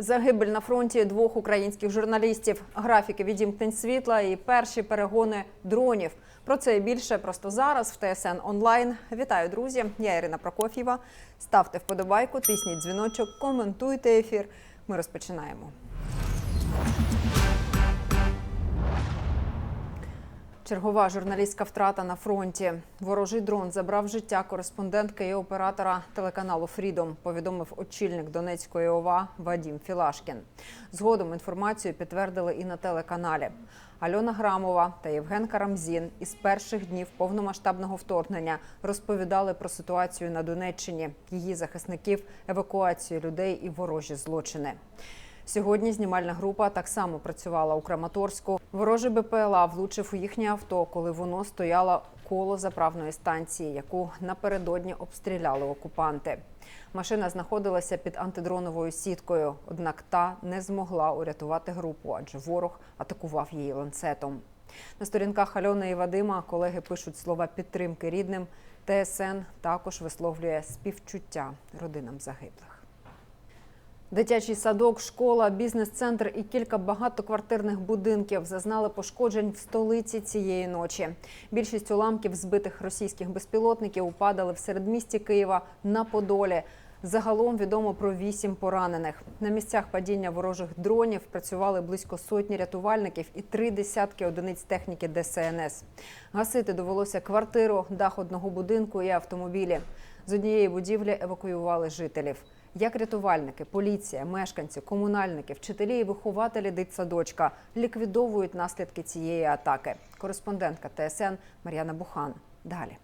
Загибель на фронті двох українських журналістів, графіки відімкнень світла і перші перегони дронів. Про це більше просто зараз в ТСН онлайн. Вітаю, друзі! Я Ірина Прокоф'єва. Ставте вподобайку, тисніть дзвіночок, коментуйте ефір. Ми розпочинаємо. Чергова журналістська втрата на фронті. Ворожий дрон забрав життя кореспондентки і оператора телеканалу Фрідом. Повідомив очільник Донецької ОВА Вадім Філашкін. Згодом інформацію підтвердили і на телеканалі. Альона Грамова та Євген Карамзін із перших днів повномасштабного вторгнення розповідали про ситуацію на Донеччині, її захисників, евакуацію людей і ворожі злочини. Сьогодні знімальна група так само працювала у Краматорську. Ворожий БПЛА влучив у їхнє авто, коли воно стояло коло заправної станції, яку напередодні обстріляли окупанти. Машина знаходилася під антидроновою сіткою, однак та не змогла урятувати групу, адже ворог атакував її ланцетом. На сторінках Альони і Вадима колеги пишуть слова підтримки рідним. ТСН також висловлює співчуття родинам загиблих. Дитячий садок, школа, бізнес-центр і кілька багатоквартирних будинків зазнали пошкоджень в столиці цієї ночі. Більшість уламків збитих російських безпілотників упадали в середмісті Києва на Подолі. Загалом відомо про вісім поранених. На місцях падіння ворожих дронів працювали близько сотні рятувальників і три десятки одиниць техніки ДСНС. Гасити довелося квартиру, дах одного будинку і автомобілі. З однієї будівлі евакуювали жителів. Як рятувальники, поліція, мешканці, комунальники, вчителі і вихователі дитсадочка ліквідовують наслідки цієї атаки. Кореспондентка ТСН Мар'яна Бухан. Далі.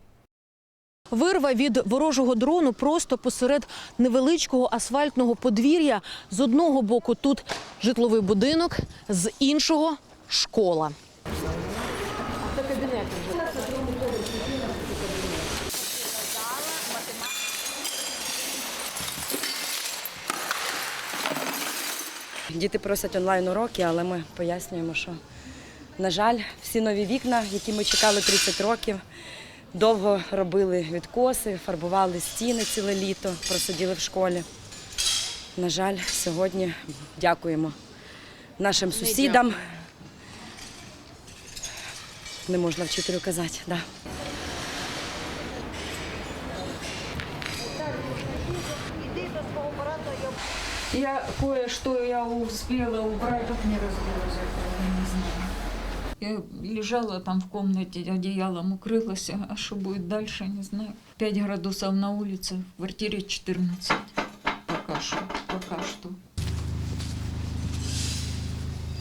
Вирва від ворожого дрону просто посеред невеличкого асфальтного подвір'я. З одного боку тут житловий будинок, з іншого школа. Діти просять онлайн уроки, але ми пояснюємо, що, на жаль, всі нові вікна, які ми чекали 30 років, довго робили відкоси, фарбували стіни ціле літо, просиділи в школі. На жаль, сьогодні дякуємо нашим сусідам. Не можна вчителю казати. Да. Я кое-что я успела убрать, как не разбилось этого, я не знаю. Я лежала там в комнате, одеялом укрылась, а что будет дальше, не знаю. 5 градусов на улице, в квартире 14. Пока что, пока что.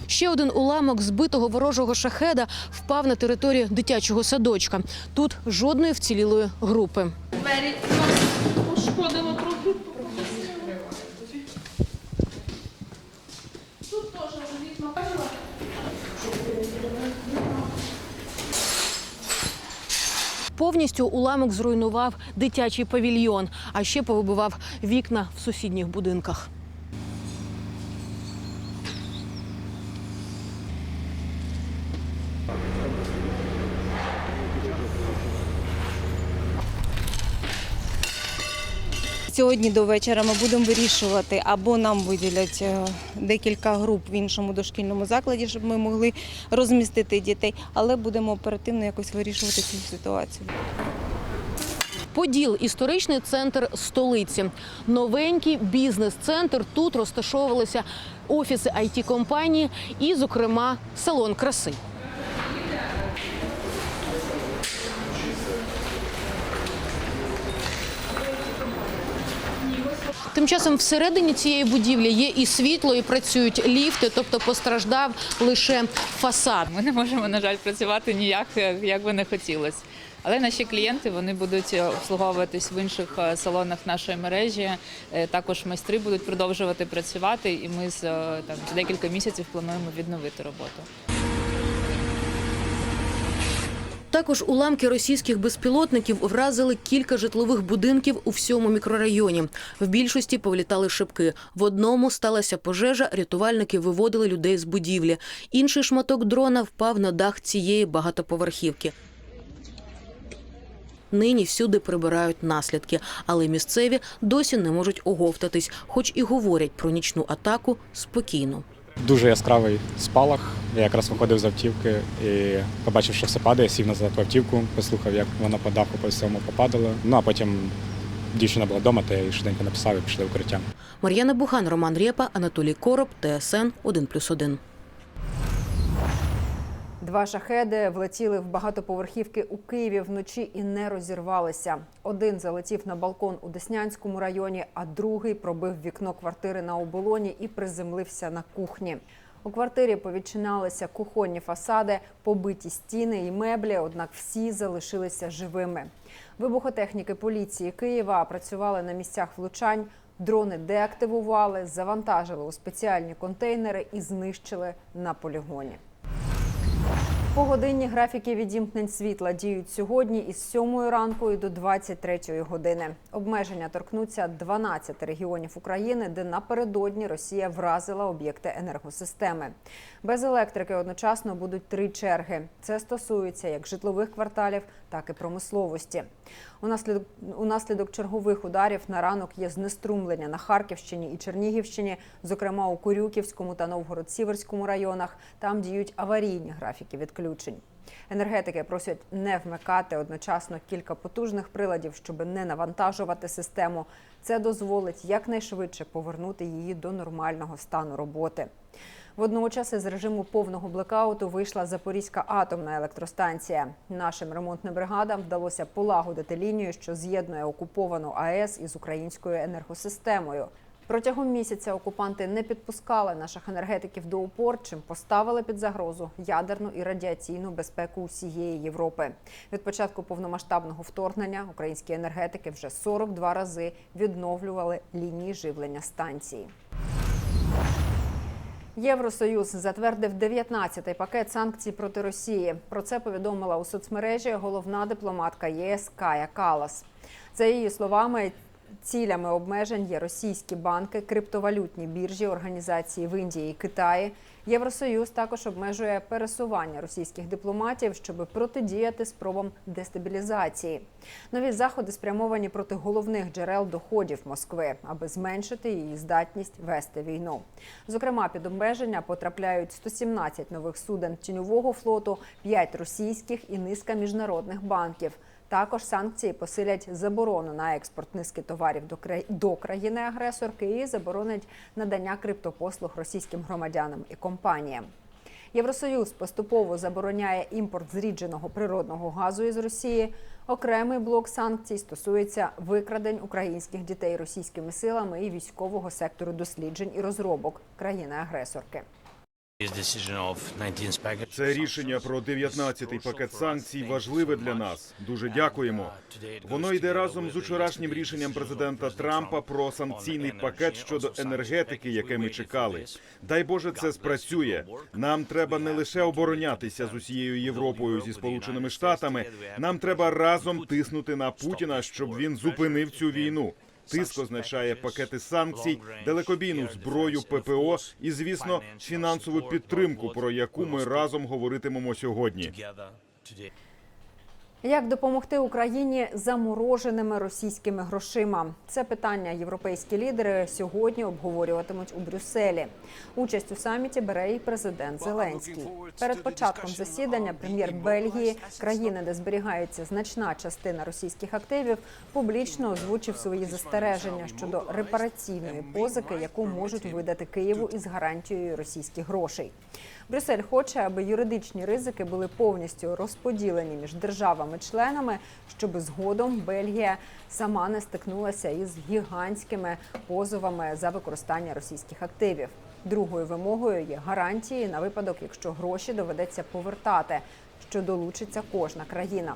Ще один уламок збитого ворожого шахеда впав на територію дитячого садочка. Тут жодної вцілілої групи. Повністю уламок зруйнував дитячий павільйон, а ще повибивав вікна в сусідніх будинках. Сьогодні до вечора ми будемо вирішувати, або нам виділять е, декілька груп в іншому дошкільному закладі, щоб ми могли розмістити дітей, але будемо оперативно якось вирішувати цю ситуацію. Поділ історичний центр столиці. Новенький бізнес-центр. Тут розташовувалися офіси it компанії і, зокрема, салон краси. Тим часом всередині цієї будівлі є і світло, і працюють ліфти, тобто постраждав лише фасад. Ми не можемо, на жаль, працювати ніяк, е, як би не хотілося. Але наші клієнти вони будуть е, обслуговуватись в інших е, салонах нашої мережі. Також майстри будуть продовжувати працювати, і ми з там декілька місяців плануємо відновити роботу. Також уламки російських безпілотників вразили кілька житлових будинків у всьому мікрорайоні. В більшості повлітали шибки. В одному сталася пожежа, рятувальники виводили людей з будівлі. Інший шматок дрона впав на дах цієї багатоповерхівки. Нині всюди прибирають наслідки, але місцеві досі не можуть оговтатись, хоч і говорять про нічну атаку спокійно. Дуже яскравий спалах. Я якраз виходив з автівки і побачив, що все падає, сів назад в автівку, послухав, як воно по даху по всьому попадало. Ну а потім дівчина була вдома, то я їй швиденько написав і пішли укриття. Мар'яна Бухан, Роман Рєпа, Анатолій Короб, ТСН 1+,1. Два шахеди влетіли в багатоповерхівки у Києві вночі і не розірвалися. Один залетів на балкон у Деснянському районі, а другий пробив вікно квартири на оболоні і приземлився на кухні. У квартирі повідчиналися кухонні фасади, побиті стіни і меблі, однак всі залишилися живими. Вибухотехніки поліції Києва працювали на місцях влучань. Дрони деактивували, завантажили у спеціальні контейнери і знищили на полігоні. Погодинні графіки відімкнень світла діють сьогодні із 7 ранку і до 23 години. Обмеження торкнуться 12 регіонів України, де напередодні Росія вразила об'єкти енергосистеми. Без електрики одночасно будуть три черги. Це стосується як житлових кварталів, так і промисловості. Унаслідок, унаслідок чергових ударів на ранок є знеструмлення на Харківщині і Чернігівщині, зокрема у Курюківському та Новгород-Сіверському районах. Там діють аварійні графіки відключень. Енергетики просять не вмикати одночасно кілька потужних приладів, щоб не навантажувати систему. Це дозволить якнайшвидше повернути її до нормального стану роботи. Водночас із режиму повного блекауту вийшла Запорізька атомна електростанція. Нашим ремонтним бригадам вдалося полагодити лінію, що з'єднує окуповану АЕС із українською енергосистемою. Протягом місяця окупанти не підпускали наших енергетиків до упор, чим поставили під загрозу ядерну і радіаційну безпеку усієї Європи. Від початку повномасштабного вторгнення українські енергетики вже 42 рази відновлювали лінії живлення станції. Євросоюз затвердив 19-й пакет санкцій проти Росії. Про це повідомила у соцмережі головна дипломатка ЄС Кая Калас. За її словами, цілями обмежень є російські банки, криптовалютні біржі, організації в Індії і Китаї. Євросоюз також обмежує пересування російських дипломатів, щоб протидіяти спробам дестабілізації. Нові заходи спрямовані проти головних джерел доходів Москви, аби зменшити її здатність вести війну. Зокрема, під обмеження потрапляють 117 нових суден тіньового флоту, 5 російських і низка міжнародних банків. Також санкції посилять заборону на експорт низки товарів до кра- до країни-агресорки і заборонять надання криптопослуг російським громадянам і компаніям. Євросоюз поступово забороняє імпорт зрідженого природного газу із Росії. Окремий блок санкцій стосується викрадень українських дітей російськими силами і військового сектору досліджень і розробок країни-агресорки. Це рішення про 19-й пакет санкцій важливе для нас. Дуже дякуємо. Воно йде разом з учорашнім рішенням президента Трампа про санкційний пакет щодо енергетики, яке ми чекали. Дай Боже, це спрацює. Нам треба не лише оборонятися з усією Європою зі сполученими штатами. Нам треба разом тиснути на Путіна, щоб він зупинив цю війну. Тиск означає пакети санкцій, далекобійну зброю ППО і, звісно, фінансову підтримку, про яку ми разом говоритимемо сьогодні. Як допомогти Україні замороженими російськими грошима? Це питання європейські лідери сьогодні обговорюватимуть у Брюсселі. Участь у саміті бере і президент Зеленський. Перед початком засідання прем'єр Бельгії, країни, де зберігається значна частина російських активів, публічно озвучив свої застереження щодо репараційної позики, яку можуть видати Києву із гарантією російських грошей. Брюссель хоче, аби юридичні ризики були повністю розподілені між державами-членами, щоб згодом Бельгія сама не стикнулася із гігантськими позовами за використання російських активів. Другою вимогою є гарантії на випадок, якщо гроші доведеться повертати, що долучиться кожна країна.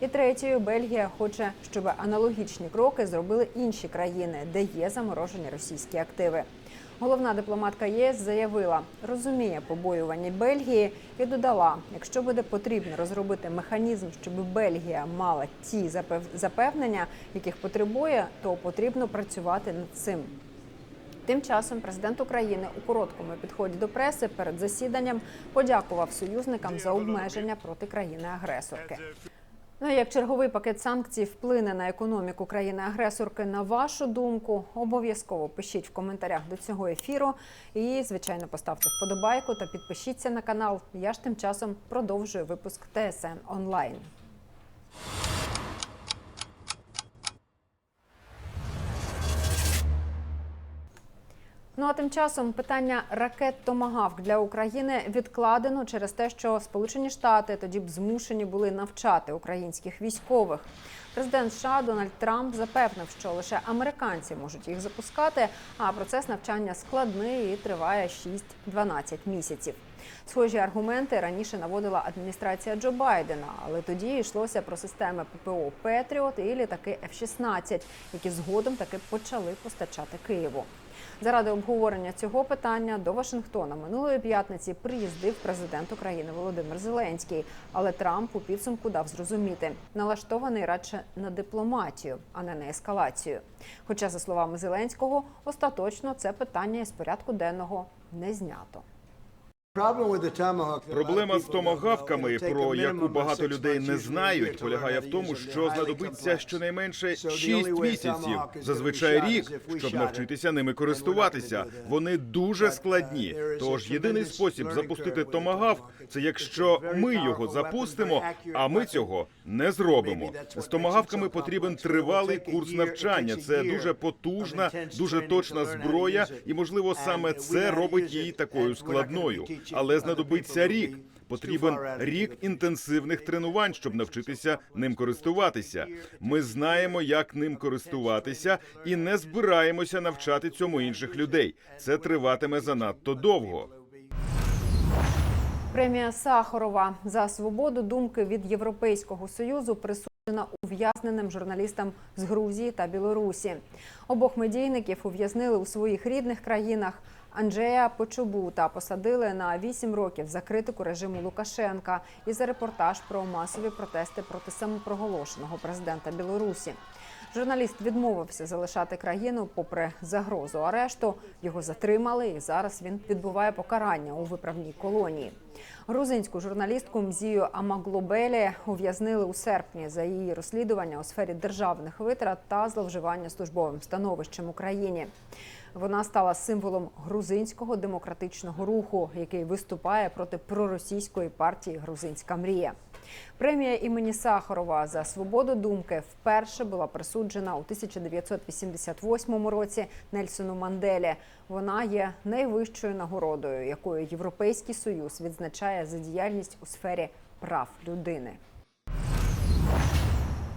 І третьою Бельгія хоче, щоб аналогічні кроки зробили інші країни, де є заморожені російські активи. Головна дипломатка ЄС заявила, розуміє побоювання Бельгії і додала, якщо буде потрібно розробити механізм, щоб Бельгія мала ті запев- запевнення, яких потребує, то потрібно працювати над цим. Тим часом президент України у короткому підході до преси перед засіданням подякував союзникам за обмеження проти країни-агресорки. Ну як черговий пакет санкцій вплине на економіку країни-агресорки, на вашу думку, обов'язково пишіть в коментарях до цього ефіру. І, звичайно, поставте вподобайку та підпишіться на канал. Я ж тим часом продовжую випуск ТСН онлайн. Ну а тим часом питання ракет Томагавк для України відкладено через те, що Сполучені Штати тоді б змушені були навчати українських військових. Президент США Дональд Трамп запевнив, що лише американці можуть їх запускати, а процес навчання складний і триває 6-12 місяців. Схожі аргументи раніше наводила адміністрація Джо Байдена, але тоді йшлося про системи ППО Петріот і літаки F-16, які згодом таки почали постачати Києву. Заради обговорення цього питання до Вашингтона минулої п'ятниці приїздив президент України Володимир Зеленський. Але Трамп у підсумку дав зрозуміти, налаштований радше на дипломатію, а не на ескалацію. Хоча, за словами Зеленського, остаточно це питання із порядку денного не знято. Проблема з томагавками, про яку багато людей не знають, полягає в тому, що знадобиться щонайменше 6 місяців, зазвичай рік, щоб навчитися ними користуватися. Вони дуже складні. Тож єдиний спосіб запустити томагавк це якщо ми його запустимо, а ми цього не зробимо. З томагавками потрібен тривалий курс навчання. Це дуже потужна, дуже точна зброя, і можливо саме це робить її такою складною. Але знадобиться рік. Потрібен рік інтенсивних тренувань, щоб навчитися ним користуватися. Ми знаємо, як ним користуватися, і не збираємося навчати цьому інших людей. Це триватиме занадто довго. Премія Сахарова за свободу думки від Європейського союзу присуджена ув'язненим журналістам з Грузії та Білорусі. Обох медійників ув'язнили у своїх рідних країнах. Анджея Почобута посадили на 8 років за критику режиму Лукашенка і за репортаж про масові протести проти самопроголошеного президента Білорусі. Журналіст відмовився залишати країну попри загрозу арешту. Його затримали, і зараз він відбуває покарання у виправній колонії. Грузинську журналістку Мзію Амаглобелі ув'язнили у серпні за її розслідування у сфері державних витрат та зловживання службовим становищем в Україні. Вона стала символом грузинського демократичного руху, який виступає проти проросійської партії Грузинська мрія. Премія імені Сахарова за свободу думки вперше була присуджена у 1988 році Нельсону Манделі. Вона є найвищою нагородою, якою Європейський союз відзначає за діяльність у сфері прав людини.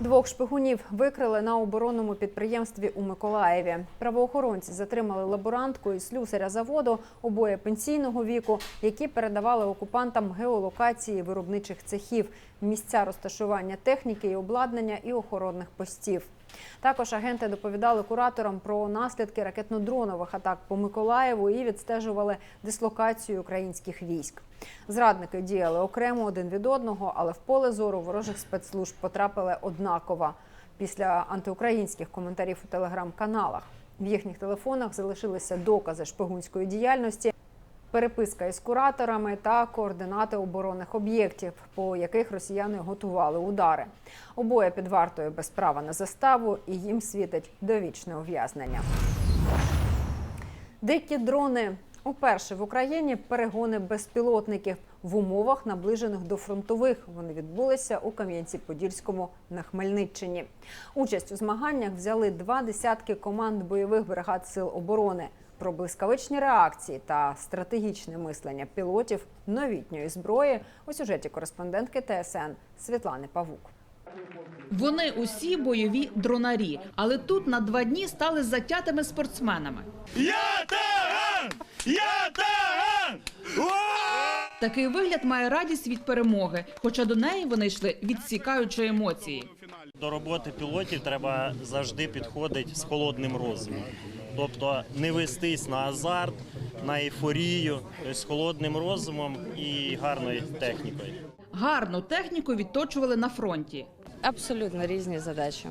Двох шпигунів викрили на оборонному підприємстві у Миколаєві. Правоохоронці затримали лаборантку і слюсаря заводу обоє пенсійного віку, які передавали окупантам геолокації виробничих цехів, місця розташування техніки і обладнання і охоронних постів. Також агенти доповідали кураторам про наслідки ракетно-дронових атак по Миколаєву і відстежували дислокацію українських військ. Зрадники діяли окремо один від одного, але в поле зору ворожих спецслужб потрапили однаково після антиукраїнських коментарів у телеграм-каналах. В їхніх телефонах залишилися докази шпигунської діяльності, переписка із кураторами та координати оборонних об'єктів, по яких росіяни готували удари. Обоє під вартою без права на заставу, і їм світить довічне ув'язнення. Дикі дрони. Уперше в Україні перегони безпілотників в умовах, наближених до фронтових. Вони відбулися у Кам'янці-Подільському на Хмельниччині. Участь у змаганнях взяли два десятки команд бойових бригад сил оборони. Про блискавичні реакції та стратегічне мислення пілотів новітньої зброї у сюжеті кореспондентки ТСН Світлани Павук. Вони усі бойові дронарі, але тут на два дні стали затятими спортсменами. Я таран! Я таран! Такий вигляд має радість від перемоги, хоча до неї вони йшли відсікаючи емоції. До роботи пілотів треба завжди підходити з холодним розумом. Тобто не вестись на азарт, на ейфорію, тобто з холодним розумом і гарною технікою. Гарну техніку відточували на фронті. Абсолютно різні задачі.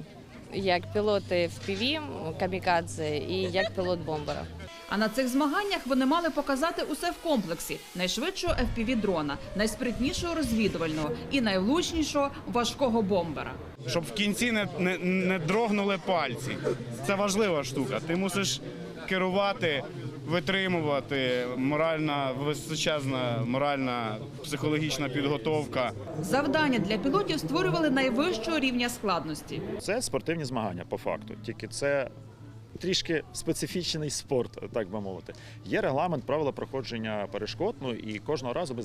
Як пілоти в ПІВІ, камікадзе і як пілот бомбера. А на цих змаганнях вони мали показати усе в комплексі: найшвидшого fpv дрона, найспритнішого розвідувального і найвлучнішого важкого бомбера. щоб в кінці не, не, не дрогнули пальці. Це важлива штука. Ти мусиш керувати, витримувати, моральна, височезна моральна, психологічна підготовка. Завдання для пілотів створювали найвищого рівня складності. Це спортивні змагання по факту. Тільки це трішки специфічний спорт, так би мовити. Є регламент, правила проходження перешкод. Ну і кожного разу ми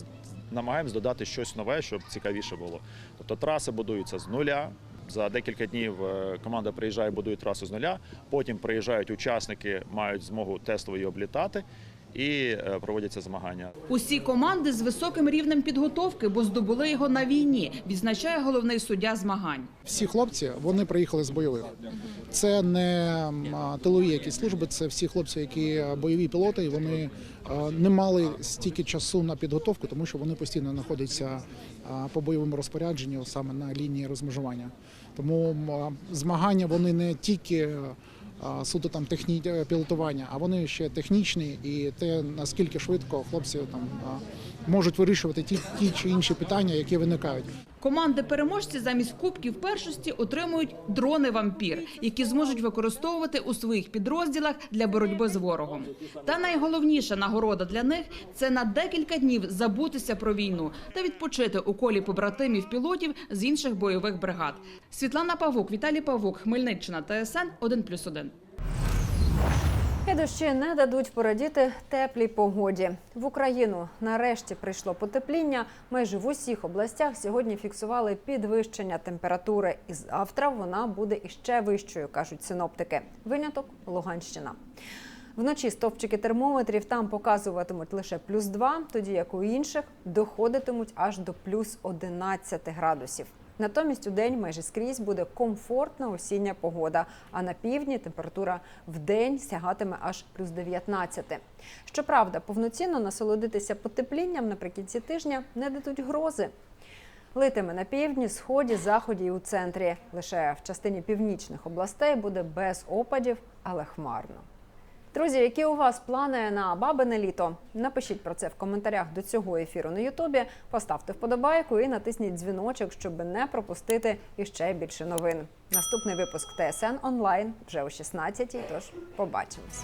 намагаємось додати щось нове, щоб цікавіше було. Тобто траси будуються з нуля. За декілька днів е, команда приїжджає, будує трасу з нуля. Потім приїжджають учасники, мають змогу тестово її облітати і е, проводяться змагання. Усі команди з високим рівнем підготовки, бо здобули його на війні, відзначає головний суддя змагань. Всі хлопці вони приїхали з бойових. Це не тилові якісь служби, це всі хлопці, які бойові пілоти, і вони не мали стільки часу на підготовку, тому що вони постійно знаходяться по бойовому розпорядженню саме на лінії розмежування. Тому змагання вони не тільки суто там техні е, пілотування, а вони ще технічні і те наскільки швидко хлопці там можуть вирішувати ті, ті чи інші питання, які виникають. Команди переможці замість кубків першості отримують дрони вампір, які зможуть використовувати у своїх підрозділах для боротьби з ворогом. Та найголовніша нагорода для них це на декілька днів забутися про війну та відпочити у колі побратимів пілотів з інших бойових бригад. Світлана Павук, Віталій Павук, Хмельниччина, ТСН 1+,1. І дощі не дадуть порадіти теплій погоді. В Україну нарешті прийшло потепління. Майже в усіх областях сьогодні фіксували підвищення температури. І завтра вона буде іще вищою, кажуть синоптики. Виняток Луганщина. Вночі стовпчики термометрів там показуватимуть лише плюс 2, тоді як у інших доходитимуть аж до плюс 11 градусів. Натомість у день майже скрізь буде комфортна осіння погода, а на півдні температура в день сягатиме аж плюс 19. Щоправда, повноцінно насолодитися потеплінням наприкінці тижня не дадуть грози. Литиме на півдні, сході, заході і у центрі. Лише в частині північних областей буде без опадів, але хмарно. Друзі, які у вас плани на бабине літо? Напишіть про це в коментарях до цього ефіру на Ютубі. Поставте вподобайку і натисніть дзвіночок, щоб не пропустити іще більше новин. Наступний випуск ТСН онлайн вже о 16 Тож побачимось.